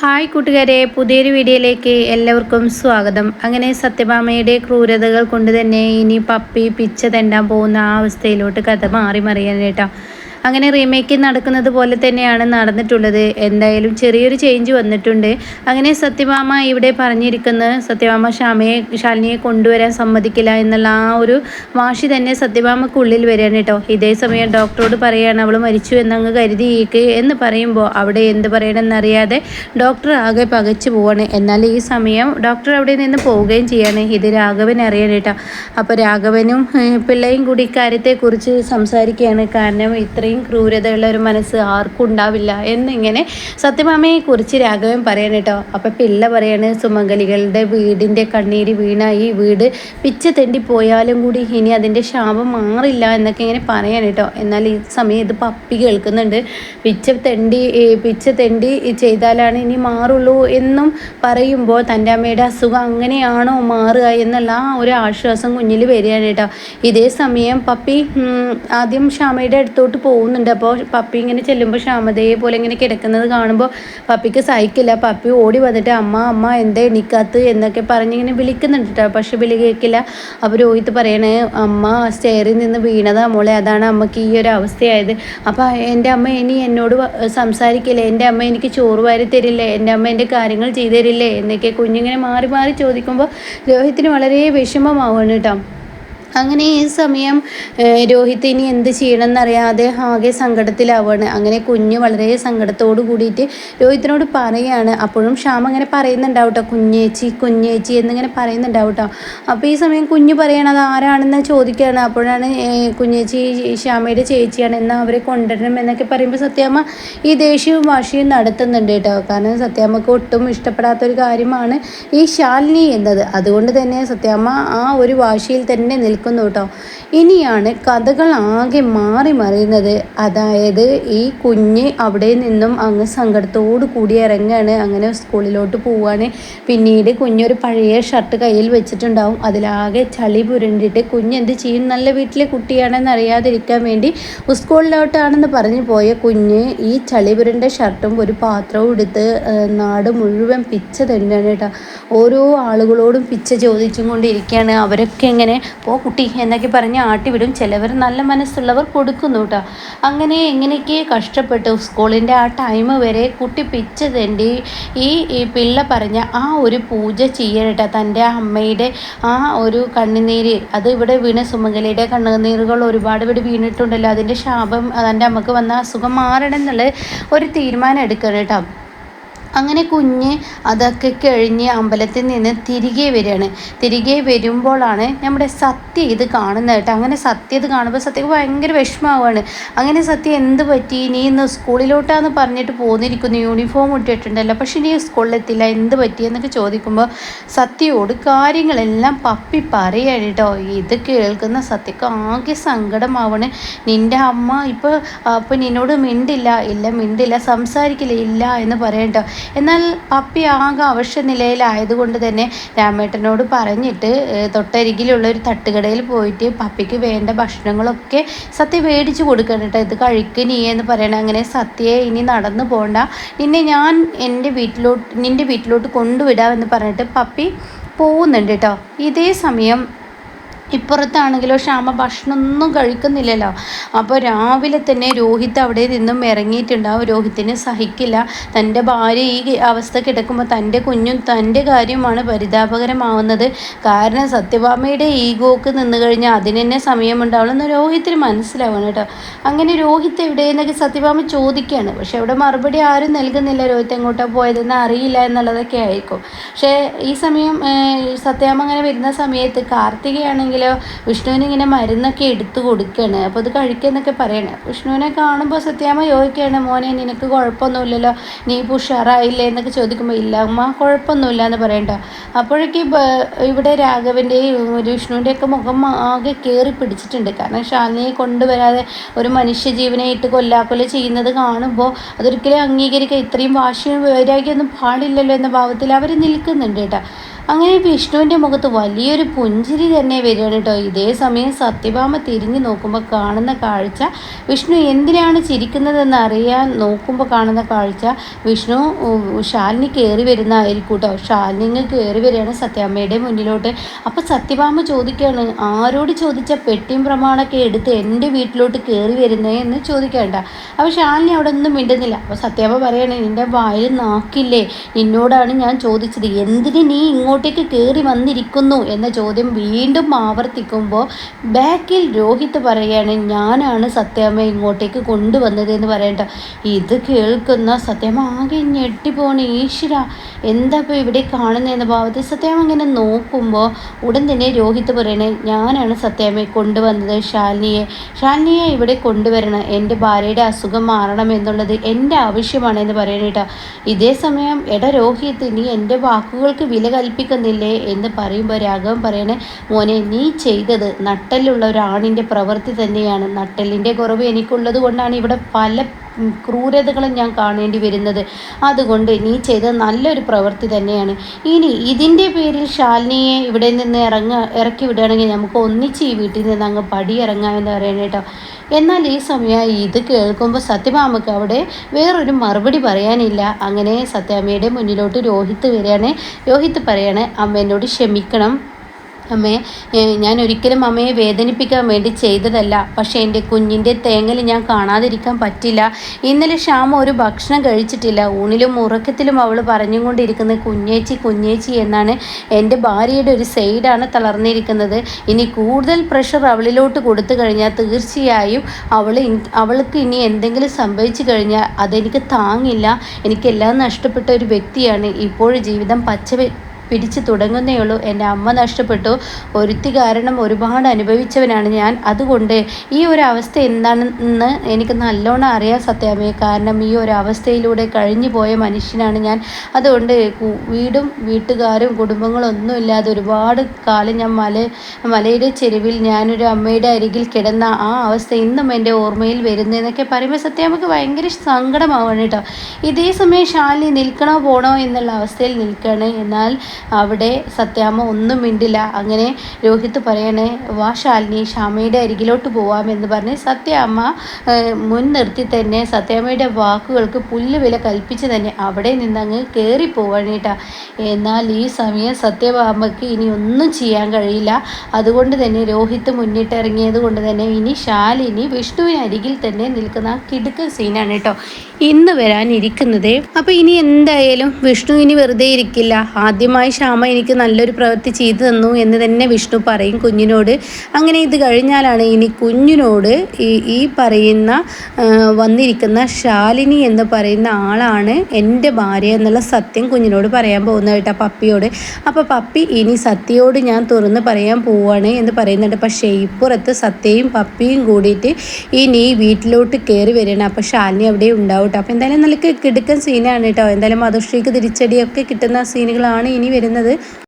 Hi കൂട്ടുകാരെ പുതിയൊരു വീഡിയോയിലേക്ക് എല്ലാവർക്കും സ്വാഗതം. അങ്ങനെ സത്യഭാമയുടെ ക്രൂരതകൾ കൊണ്ട് തന്നെ ഇനി പപ്പി പിച്ച തെണ്ടാൻ പോകുന്ന ആ അവസ്ഥയിലോട്ട് കഥ മാറി മറിയാനേട്ടാ അങ്ങനെ റീമേക്ക് നടക്കുന്നത് പോലെ തന്നെയാണ് നടന്നിട്ടുള്ളത്. എന്തായാലും ചെറിയൊരു ചേഞ്ച് വന്നിട്ടുണ്ട്. അങ്ങനെ സത്യഭാമ ഇവിടെ പറഞ്ഞിരിക്കുന്നത് സത്യഭാമ ശ്യാമയെ ശാലിനിയെ കൊണ്ടുവരാൻ സമ്മതിക്കില്ല എന്നുള്ള ആ ഒരു വാശി തന്നെ സത്യഭാമക്കുള്ളിൽ വരികയാണ് കേട്ടോ. ഇതേ സമയം ഡോക്ടറോട് പറയുകയാണ് അവൾ മരിച്ചു എന്നങ്ങ് കരുതിയേക്ക് എന്ന് പറയുമ്പോൾ അവിടെ എന്ത് പറയണമെന്നറിയാതെ ഡോക്ടർ ആകെ പകച്ചു പോവാണ്. എന്നാൽ ഈ സമയം ഡോക്ടർ അവിടെ നിന്ന് പോവുകയും ചെയ്യാണ്. ഇത് രാഘവൻ അറിയാൻ കേട്ടോ. അപ്പോൾ രാഘവനും പിള്ളയും കൂടി ഇക്കാര്യത്തെക്കുറിച്ച് സംസാരിക്കുകയാണ്. കാരണം ഇത്രയും ഇത്രയും ക്രൂരതയുള്ള ഒരു മനസ്സ് ആർക്കും ഉണ്ടാവില്ല എന്നിങ്ങനെ കുറിച്ച് രാഘവൻ പറയണം കേട്ടോ. അപ്പം പിള്ള പറയാണ് സുമംഗലികളുടെ വീടിന്റെ കണ്ണീര് വീണ ഈ വീട് പിച്ച തെണ്ടി പോയാലും കൂടി ഇനി അതിന്റെ ശാപം മാറില്ല എന്നൊക്കെ ഇങ്ങനെ പറയാൻ കേട്ടോ. എന്നാൽ ഈ സമയം ഇത് പപ്പി കേൾക്കുന്നുണ്ട്. പിച്ച തെണ്ടി പിച്ച തെണ്ടി ചെയ്താലാണ് ഇനി മാറുള്ളൂ എന്നും പറയുമ്പോൾ തന്റെ അമ്മയുടെ അസുഖം അങ്ങനെയാണോ മാറുക എന്നുള്ള ആ ഒരു ആശ്വാസം കുഞ്ഞിൽ വരികയാണ് കേട്ടോ. ഇതേ സമയം പപ്പി ആദ്യം ക്ഷാമയുടെ അടുത്തോട്ട് പോകും പോകുന്നുണ്ട്. അപ്പോൾ പപ്പി ഇങ്ങനെ ചെല്ലുമ്പോൾ ക്ഷാമതയെ പോലെ ഇങ്ങനെ കിടക്കുന്നത് കാണുമ്പോൾ പപ്പിക്ക് സഹിക്കില്ല. പപ്പി ഓടി വന്നിട്ട് അമ്മ അമ്മ എന്താ എണീക്കാത്ത എന്നൊക്കെ പറഞ്ഞിങ്ങനെ വിളിക്കുന്നുണ്ട് കേട്ടോ പക്ഷെ വിളി കേൾക്കില്ല. അപ്പോൾ രോഹിത് പറയണേ അമ്മ സ്റ്റെയറിൽ നിന്ന് വീണതാ മോളെ. അതാണ് അമ്മയ്ക്ക് ഈ ഒരു അവസ്ഥയായത്. അപ്പോൾ എന്റെ അമ്മ ഇനി എന്നോട് സംസാരിക്കില്ലേ? എന്റെ അമ്മ എനിക്ക് ചോറ് വാരി തരില്ലേ? എന്റെ അമ്മ എന്റെ കാര്യങ്ങൾ ചെയ്തു തരില്ലേ? എന്നൊക്കെ കുഞ്ഞിങ്ങനെ മാറി മാറി ചോദിക്കുമ്പോൾ രോഹിത്തിന് വളരെ വിഷമമാവുകയാണ് കേട്ടോ അങ്ങനെ ഈ സമയം രോഹിത് ഇനി എന്ത് ചെയ്യണമെന്നറിയാതെ ആകെ സങ്കടത്തിലാവുകയാണ്. അങ്ങനെ കുഞ്ഞ് വളരെ സങ്കടത്തോട് കൂടിയിട്ട് രോഹിത്തിനോട് പറയുകയാണ്. അപ്പോഴും ശ്യാം അങ്ങനെ പറയുന്നുണ്ടാവും കേട്ടോ കുഞ്ഞേച്ചി കുഞ്ഞേച്ചി എന്നിങ്ങനെ പറയുന്നുണ്ടാവും കേട്ടോ അപ്പോൾ ഈ സമയം കുഞ്ഞ് പറയണത് ആരാണെന്ന് ചോദിക്കുകയാണ്. അപ്പോഴാണ് കുഞ്ഞേച്ചി ശ്യാമയുടെ ചേച്ചിയാണ് എന്നാൽ അവരെ കൊണ്ടുവരണം എന്നൊക്കെ പറയുമ്പോൾ സത്യാമ്മ ഈ ദേഷ്യവും വാശിയും നടത്തുന്നുണ്ട് കേട്ടോ. കാരണം സത്യാമ്മക്ക് ഒട്ടും ഇഷ്ടപ്പെടാത്തൊരു കാര്യമാണ് ഈ ശാലിനി എന്നത്. അതുകൊണ്ട് തന്നെ സത്യാമ്മ ആ ഒരു വാശിയിൽ തന്നെ നിൽക്കും നിൽക്കുന്നു കേട്ടോ. ഇനിയാണ് കഥകൾ ആകെ മാറി മറിയുന്നത്. അതായത് ഈ കുഞ്ഞ് അവിടെ നിന്നും അങ്ങ് സങ്കടത്തോടു കൂടി ഇറങ്ങുകയാണ് അങ്ങനെ സ്കൂളിലോട്ട് പോവുകയാണ് പിന്നീട് കുഞ്ഞൊരു പഴയ ഷർട്ട് കയ്യിൽ വെച്ചിട്ടുണ്ടാവും. അതിലാകെ ചളി പുരണ്ടിട്ട് കുഞ്ഞ് എന്ത് ചെയ്യും? നല്ല വീട്ടിലെ കുട്ടിയാണെന്ന് അറിയാതിരിക്കാൻ വേണ്ടി സ്കൂളിലോട്ടാണെന്ന് പറഞ്ഞു പോയ കുഞ്ഞ് ഈ ചളി പുരണ്ട ഷർട്ടും ഒരു പാത്രവും എടുത്ത് നാട് മുഴുവൻ പിച്ച തന്നെയാണ് കേട്ടോ. ഓരോ ആളുകളോടും പിച്ച ചോദിച്ചും കൊണ്ടിരിക്കുകയാണ്. അവരൊക്കെ എങ്ങനെ പോ കുട്ടി എന്നൊക്കെ പറഞ്ഞ് ആട്ടിവിടും. ചിലവർ നല്ല മനസ്സുള്ളവർ കൊടുക്കുന്നു കേട്ടോ. അങ്ങനെ എങ്ങനെയൊക്കെ കഷ്ടപ്പെട്ടു. സ്കൂളിന്റെ ആ ടൈം വരെ കുട്ടി പിച്ച് ഈ ഈ പിള്ള പറഞ്ഞ ആ ഒരു പൂജ ചെയ്യട്ടെ തന്റെ അമ്മയുടെ ആ ഒരു കണ്ണുനീര്. അത് ഇവിടെ വീണ സുമംഗലയുടെ കണ്ണുനീരുകൾ ഒരുപാട് ഇവിടെ വീണിട്ടുണ്ടല്ലോ. അതിന്റെ ശാപം തന്റെ അമ്മയ്ക്ക് വന്ന അസുഖം മാറണം എന്നുള്ള ഒരു തീരുമാനം എടുക്കണം കേട്ടോ. അങ്ങനെ കുഞ്ഞ് അതൊക്കെ കഴിഞ്ഞ് അമ്പലത്തിൽ നിന്ന് തിരികെ വരികയാണ്. തിരികെ വരുമ്പോഴാണ് നമ്മുടെ സത്യ ഇത് കാണുന്നത് കേട്ടോ. അങ്ങനെ സത്യ ഇത് കാണുമ്പോൾ സത്യക്ക് ഭയങ്കര വിഷമമാവുകയാണ്. അങ്ങനെ സത്യ എന്ത് പറ്റി? നീ ഇന്ന് സ്കൂളിലോട്ടാന്ന് പറഞ്ഞിട്ട് പോന്നിരിക്കുന്നു. യൂണിഫോം ഇട്ടിട്ടുണ്ടല്ലോ. പക്ഷെ നീ സ്കൂളിലെത്തില്ല. എന്ത് പറ്റി എന്നൊക്കെ ചോദിക്കുമ്പോൾ സത്യയോട് കാര്യങ്ങളെല്ലാം പപ്പി പറയാണ് കേട്ടോ. ഇത് കേൾക്കുന്ന സത്യക്ക് ആകെ സങ്കടമാവണ്. നിന്റെ അമ്മ ഇപ്പോൾ അപ്പോൾ നിന്നോട് മിണ്ടില്ല. ഇല്ല മിണ്ടില്ല. സംസാരിക്കില്ല. ഇല്ല എന്ന് പറയട്ടോ എന്നാൽ പപ്പി ആകെ അവശ്യ നിലയിലായതുകൊണ്ട് തന്നെ രാമേട്ടനോട് പറഞ്ഞിട്ട് തൊട്ടരികിലുള്ള ഒരു തട്ടുകടയിൽ പോയിട്ട് പപ്പിക്ക് വേണ്ട ഭക്ഷണങ്ങളൊക്കെ സത്യ മേടിച്ച് കൊടുക്കണം കേട്ടോ. ഇത് കഴിക്ക് നീ എന്ന് പറയണം അങ്ങനെ സത്യയെ ഇനി നടന്നു പോകണ്ട നിന്നെ ഞാൻ എന്റെ വീട്ടിലോട്ട് നിന്റെ വീട്ടിലോട്ട് കൊണ്ടുവിടാമെന്ന് പറഞ്ഞിട്ട് പപ്പി പോകുന്നുണ്ട് കേട്ടോ. ഇതേ സമയം ഇപ്പുറത്താണെങ്കിലോ ക്ഷാമ ഭക്ഷണമൊന്നും കഴിക്കുന്നില്ലല്ലോ. അപ്പോൾ രാവിലെ തന്നെ രോഹിത് അവിടെ നിന്നും ഇറങ്ങിയിട്ടുണ്ടാവും രോഹിത്തിനെ സഹിക്കില്ല. തന്റെ ഭാര്യ ഈ അവസ്ഥ കിടക്കുമ്പോൾ തന്റെ കുഞ്ഞും തന്റെ കാര്യമാണ് പരിതാപകരമാവുന്നത്. കാരണം സത്യഭാമയുടെ ഈഗോക്ക് നിന്ന് കഴിഞ്ഞാൽ അതിന് തന്നെ സമയമുണ്ടാവുള്ളൂ രോഹിത്തിന് മനസ്സിലാവണം കേട്ടോ. അങ്ങനെ രോഹിത് എവിടെയെന്നൊക്കെ സത്യഭാമ ചോദിക്കുകയാണ്. പക്ഷെ അവിടെ മറുപടി ആരും നൽകുന്നില്ല. രോഹിത് എങ്ങോട്ടാണ് പോയതെന്ന് അറിയില്ല എന്നുള്ളതൊക്കെ ആയിരിക്കും. പക്ഷേ ഈ സമയം സത്യഭാമ അങ്ങനെ വരുന്ന സമയത്ത് കാർത്തികയാണെങ്കിൽ ആണെങ്കിലോ വിഷ്ണുവിന് ഇങ്ങനെ മരുന്നൊക്കെ എടുത്തു കൊടുക്കുകയാണ് അപ്പോൾ അത് കഴിക്കുന്നൊക്കെ പറയണേ. വിഷ്ണുവിനെ കാണുമ്പോൾ സത്യാമ്മ ചോദിക്കുകയാണ് മോനെ നിനക്ക് കുഴപ്പമൊന്നുമില്ലല്ലോ? നീ ഇപ്പോൾ ഉഷാറായില്ലേ? എന്നൊക്കെ ചോദിക്കുമ്പോൾ ഇല്ല അമ്മ കുഴപ്പമൊന്നുമില്ല എന്ന് പറയണ്ട. അപ്പോഴേക്ക് ഇവിടെ രാഘവന്റെയും വിഷ്ണുവിന്റെയൊക്കെ മുഖം ആകെ കയറി പിടിച്ചിട്ടുണ്ട്. കാരണം ശാലിനിയെ കൊണ്ടുവരാതെ ഒരു മനുഷ്യജീവനെ ഇട്ട് കൊല്ലാക്കൊല്ല ചെയ്യുന്നത് കാണുമ്പോൾ അതൊരിക്കലും അംഗീകരിക്കുക ഇത്രയും വാശിയും വൈരാഗ്യമൊന്നും പാടില്ലല്ലോ എന്ന ഭാവത്തിൽ അവർ നിൽക്കുന്നുണ്ട് കേട്ടോ. അങ്ങനെ വിഷ്ണുവിന്റെ മുഖത്ത് വലിയൊരു പുഞ്ചിരി തന്നെ വരികയാണ് കേട്ടോ. ഇതേ സമയം സത്യഭാമ തിരിഞ്ഞു നോക്കുമ്പോൾ കാണുന്ന കാഴ്ച വിഷ്ണു എന്തിനാണ് ചിരിക്കുന്നതെന്ന് അറിയാൻ നോക്കുമ്പോൾ കാണുന്ന കാഴ്ച വിഷ്ണു ശാലിനി കയറി വരുന്നതായിരിക്കും കേട്ടോ ശാലിനി കയറി വരികയാണ് സത്യാമ്മയുടെ മുന്നിലോട്ട്. അപ്പോൾ സത്യഭാമ ചോദിക്കുകയാണ് ആരോട് ചോദിച്ച പെട്ടിയും പ്രമാണമൊക്കെ എടുത്ത് എന്റെ വീട്ടിലോട്ട് കയറി വരുന്നേ? എന്ന് ചോദിക്കേണ്ട അപ്പോൾ ശാലിനി അവിടെ ഒന്നും മിണ്ടുന്നില്ല. അപ്പോൾ സത്യാമ്മ പറയുകയാണ് നിന്റെ വായിൽ നാക്കില്ലേ? നിന്നോടാണ് ഞാൻ ചോദിച്ചത്. എന്തിന് നീ ഇങ്ങോട്ടേക്ക് കയറി വന്നിരിക്കുന്നു എന്ന ചോദ്യം വീണ്ടും ആവർത്തിക്കുമ്പോൾ ബാക്കിൽ രോഹിത് പറയുകയാണ് ഞാനാണ് സത്യാമ്മ ഇങ്ങോട്ടേക്ക് കൊണ്ടുവന്നത് എന്ന് പറയണ്ട. ഇത് കേൾക്കുന്ന സത്യാമ്മ ആകെ ഞെട്ടിപ്പോണ. ഈശ്വര എന്താ ഇപ്പോൾ ഇവിടെ കാണുന്നതെന്ന ഭാവത്തിൽ സത്യാമ്മ ഇങ്ങനെ നോക്കുമ്പോൾ ഉടൻ തന്നെ രോഹിത് പറയണേ ഞാനാണ് സത്യാമ്മയെ കൊണ്ടുവന്നത് ശാലിനിയെ. ശാലിനിയെ ഇവിടെ കൊണ്ടുവരണം. എന്റെ ഭാര്യയുടെ അസുഖം മാറണം എന്നുള്ളത് എന്റെ ആവശ്യമാണ് എന്ന് പറയണേട്ടാ ഇതേ സമയം എട രോഹിത് നീ എന്റെ വാക്കുകൾക്ക് വില കൽപ്പിക്കുന്നില്ലേ എന്ന് പറയുമ്പോൾ രാഘവൻ പറയണേ മോനെ നീ ചെയ്തത് നട്ടലുള്ള ഒരാണിന്റെ പ്രവൃത്തി തന്നെയാണ്. നട്ടലിന്റെ കുറവ് എനിക്കുള്ളത് കൊണ്ടാണ് ഇവിടെ പല ക്രൂരതകളും ഞാൻ കാണേണ്ടി വരുന്നത്. അതുകൊണ്ട് നീ ചെയ്ത നല്ലൊരു പ്രവൃത്തി തന്നെയാണ്. ഇനി ഇതിന്റെ പേരിൽ ശാലിനിയെ ഇവിടെ നിന്ന് ഇറങ്ങ ഇറക്കി വിടുകയാണെങ്കിൽ നമുക്ക് ഒന്നിച്ച് ഈ വീട്ടിൽ നിന്ന് അങ്ങ് ഇറങ്ങാമെന്ന് പറയണേ കേട്ടോ. എന്നാൽ ഈ സമയം ഇത് കേൾക്കുമ്പോൾ സത്യഭാമക്ക് അവിടെ വേറൊരു മറുപടി പറയാനില്ല. അങ്ങനെ സത്യാമ്മയുടെ മുന്നിലോട്ട് രോഹിത്ത് വരികയാണ്. രോഹിത്ത് പറയാണ് അമ്മ എന്നോട് ക്ഷമിക്കണം. അമ്മേ ഞാൻ ഒരിക്കലും അമ്മയെ വേദനിപ്പിക്കാൻ വേണ്ടി ചെയ്തതല്ല. പക്ഷേ എന്റെ കുഞ്ഞിന്റെ തേങ്ങൽ ഞാൻ കാണാതിരിക്കാൻ പറ്റില്ല. ഇന്നലെ ശ്യാമ ഒരു ഭക്ഷണം കഴിച്ചിട്ടില്ല. ഊണിലും ഉറക്കത്തിലും അവൾ പറഞ്ഞുകൊണ്ടിരിക്കുന്നത് കുഞ്ഞേച്ചി കുഞ്ഞേച്ചി എന്നാണ് എന്റെ ഭാര്യയുടെ ഒരു സൈഡാണ് തളർന്നിരിക്കുന്നത്. ഇനി കൂടുതൽ പ്രഷർ അവളിലോട്ട് കൊടുത്തു കഴിഞ്ഞാൽ തീർച്ചയായും അവൾ അവൾക്ക് ഇനി എന്തെങ്കിലും സംഭവിച്ചു കഴിഞ്ഞാൽ അതെനിക്ക് താങ്ങില്ല. എനിക്കെല്ലാം നഷ്ടപ്പെട്ട ഒരു വ്യക്തിയാണ്. ഇപ്പോഴും ജീവിതം പച്ച പിടിച്ചു തുടങ്ങുന്നേ ഉള്ളൂ. എന്റെ അമ്മ നഷ്ടപ്പെട്ടു. ഒരുത്തി കാരണം ഒരുപാട് അനുഭവിച്ചവനാണ് ഞാൻ. അതുകൊണ്ട് ഈ ഒരു അവസ്ഥ എന്താണെന്ന് എനിക്ക് നല്ലോണം അറിയാൻ സത്യാമ്മയെ കാരണം ഈ ഒരു അവസ്ഥയിലൂടെ കഴിഞ്ഞു പോയ മനുഷ്യനാണ് ഞാൻ. അതുകൊണ്ട് വീടും വീട്ടുകാരും കുടുംബങ്ങളൊന്നും ഇല്ലാതെ ഒരുപാട് കാലം ഞാൻ മല മലയുടെ ചെരുവിൽ ഞാനൊരു അമ്മയുടെ അരികിൽ കിടന്ന ആ അവസ്ഥ ഇന്നും എന്റെ ഓർമ്മയിൽ വരുന്നതെന്നൊക്കെ പറയുമ്പോൾ സത്യാമ്മക്ക് ഭയങ്കര സങ്കടമാവാണ് കേട്ടോ. ഇതേ സമയം ശാലിനി നിൽക്കണോ പോണോ എന്നുള്ള അവസ്ഥയിൽ നിൽക്കുകയാണ്. എന്നാൽ അവിടെ സത്യാമ്മ ഒന്നും മിണ്ടില്ല. അങ്ങനെ രോഹിത് പറയണേ വാ ശാലിനി ശ്യാമയുടെ അരികിലോട്ട് പോവാമെന്ന് പറഞ്ഞ് സത്യാമ്മ മുൻ നിർത്തി തന്നെ സത്യാമ്മയുടെ വാക്കുകൾക്ക് പുല്ല് വില കൽപ്പിച്ച് തന്നെ അവിടെ നിന്നങ്ങ് കയറി പോവാണേട്ടാ എന്നാൽ ഈ സമയം സത്യഭാമയ്ക്ക് ഇനി ഒന്നും ചെയ്യാൻ കഴിയില്ല. അതുകൊണ്ട് തന്നെ രോഹിത് മുന്നിട്ടിറങ്ങിയത് കൊണ്ട് തന്നെ ഇനി ശാലിനി വിഷ്ണുവിന് അരികിൽ തന്നെ നിൽക്കുന്ന കിടുക്ക സീനാണ് കേട്ടോ. ഇന്ന് വരാനിരിക്കുന്നത്. അപ്പോൾ ഇനി എന്തായാലും വിഷ്ണു ഇനി വെറുതെ ഇരിക്കില്ല. ആദ്യമായി ശ്യാമ എനിക്ക് നല്ലൊരു പ്രവൃത്തി ചെയ്തു തന്നു എന്ന് തന്നെ വിഷ്ണു പറയും കുഞ്ഞിനോട്. അങ്ങനെ ഇത് കഴിഞ്ഞാലാണ് ഇനി കുഞ്ഞിനോട് ഈ ഈ പറയുന്ന വന്നിരിക്കുന്ന ശാലിനി എന്ന് പറയുന്ന ആളാണ് എന്റെ ഭാര്യ എന്നുള്ള സത്യം കുഞ്ഞിനോട് പറയാൻ പോകുന്നത് കേട്ടോ പപ്പിയോട്. അപ്പോൾ പപ്പി ഇനി സത്യയോട് ഞാൻ തുറന്ന് പറയാൻ പോവാണ് എന്ന് പറയുന്നുണ്ട്. പക്ഷേ ഇപ്പുറത്ത് സത്യയും പപ്പിയും കൂടിയിട്ട് ഇനി വീട്ടിലോട്ട് കയറി വരികയാണ്. അപ്പോൾ ശാലിനി അവിടെ ഉണ്ടാവും കേട്ടോ. അപ്പോൾ എന്തായാലും നല്ല കിടുക്കൻ സീനാണ് കേട്ടോ. എന്തായാലും മധുശ്രീക്ക് തിരിച്ചടിയൊക്കെ കിട്ടുന്ന സീനുകളാണ് ഇനി വരുന്നത്